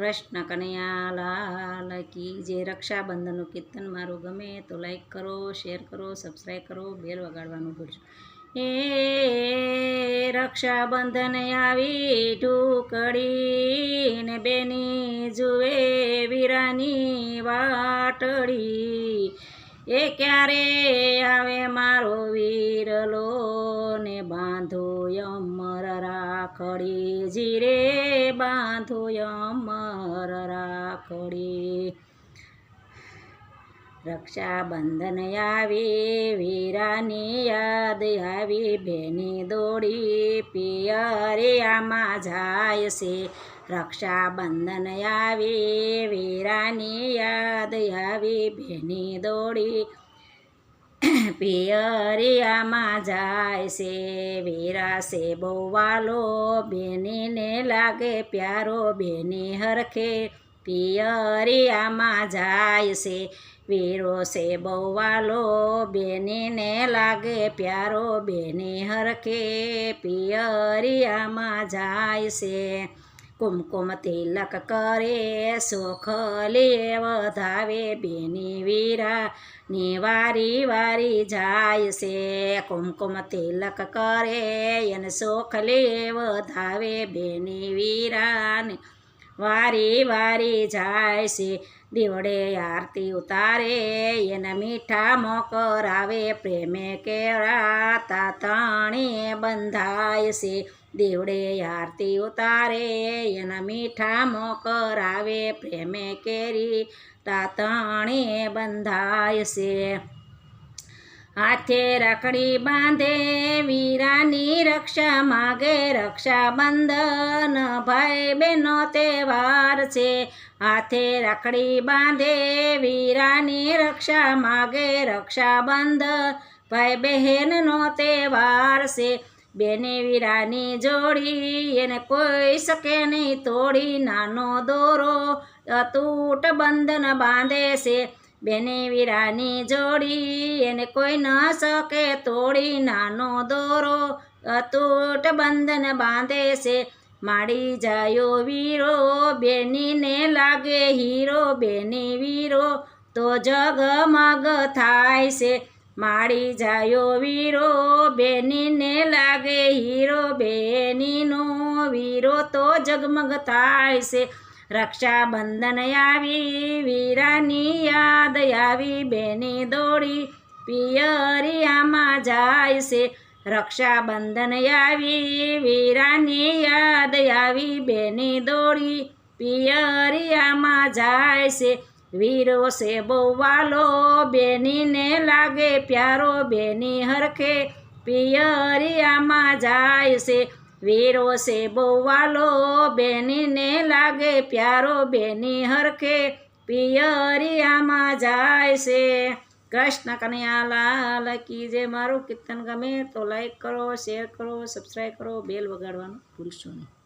કૃષ્ણ કનૈયાલાલ કી જે રક્ષાબંધનનું કીર્તન મારું ગમે તો લાઈક કરો શેર કરો સબસ્ક્રાઈબ કરો બેલ વગાડવાનું ભૂલશો. એ રક્ષાબંધન આવી ટુકડીને બેની જુએ વીરાની વાટડી એ ક્યારે આવે મારો વીરલો? રાખડી જીરે બાંધો અમર રાખડી. રક્ષાબંધન આવી, વીરાની યાદ આવી, બેની દોડી પિયરિયામાં જાય છે. રક્ષાબંધન આવી, વીરાની યાદ આવી, બેની દોડી પિયરિયામાં જાય છે વિરાશે છે બેનીને લાગે પ્યારો, બેની હરખે પિયરિયામાં જાય છે, વીરો છે બહુ બેનીને લાગે પ્યારો, બેની હરખે પિયરિયામાં જાય છે. કુમકુમ તિલક કરે, સુખ લેવ વધાવે બેની વીરા ની વારી વારી જાય છે. કુમકુમ તિલક કરે, એને સુખ લેવ વધાવે બેની વીરાને વારી વારી જાય છે. દીવડે આરતી ઉતારે, એના મીઠા મોકર આવે, પ્રેમે કેળાતા તાણે બંધાય છે. દેવડે આરતી ઉતારે, એના મીઠા મોકર આવે, પ્રેમે કેરી તાતણી બંધાય છે. હાથે રાખડી બાંધે, વીરાની રક્ષા માગે, રક્ષાબંધન ભાઈ બહેનો તહેવાર છે. હાથે રાખડી બાંધે, વીરાની રક્ષા માગે રક્ષાબંધન ભાઈ બહેનનો તહેવાર છે. બેને વીરાની જોડી એને કોઈ શકે નહીં તોડી નાનો દોરો અતૂટ બંધન બાંધે છે. બેને વીરાની જોડી, એને કોઈ ન શકે તોડી. નાનો દોરો અતૂટ બંધન બાંધે છે. માડી જાયો વીરો, બેનીને લાગે હીરો. બેની વીરો તો જગમગ થાય છે. માડી જાયો વીરો, બેનીને લાગે હીરો. બેનીનો વીરો તો જગમગ થાય છે. રક્ષાબંધન આવી વીરાની યાદ આવી બેની દોડી પિયરિયામાં જાય છે. રક્ષાબંધન આવી વીરાની યાદ આવી બેની દોડી પિયરિયામાં જાય છે. વીરો છે બહુવાલો બેનીને લાગે પ્યારો, બેની હરખે પિયરિયામાં જાય છે. વીરો છે બહુ વાલો બેનીને લાગે પ્યારો, બેની હરખે પિયરિયામાં જાય છે કૃષ્ણ કનૈયા લાલ કી જે મારું કીર્તન ગમે તો લાઈક કરો શેર કરો સબસ્ક્રાઈબ કરો બેલ વગાડવાનું ભૂલશો નહીં.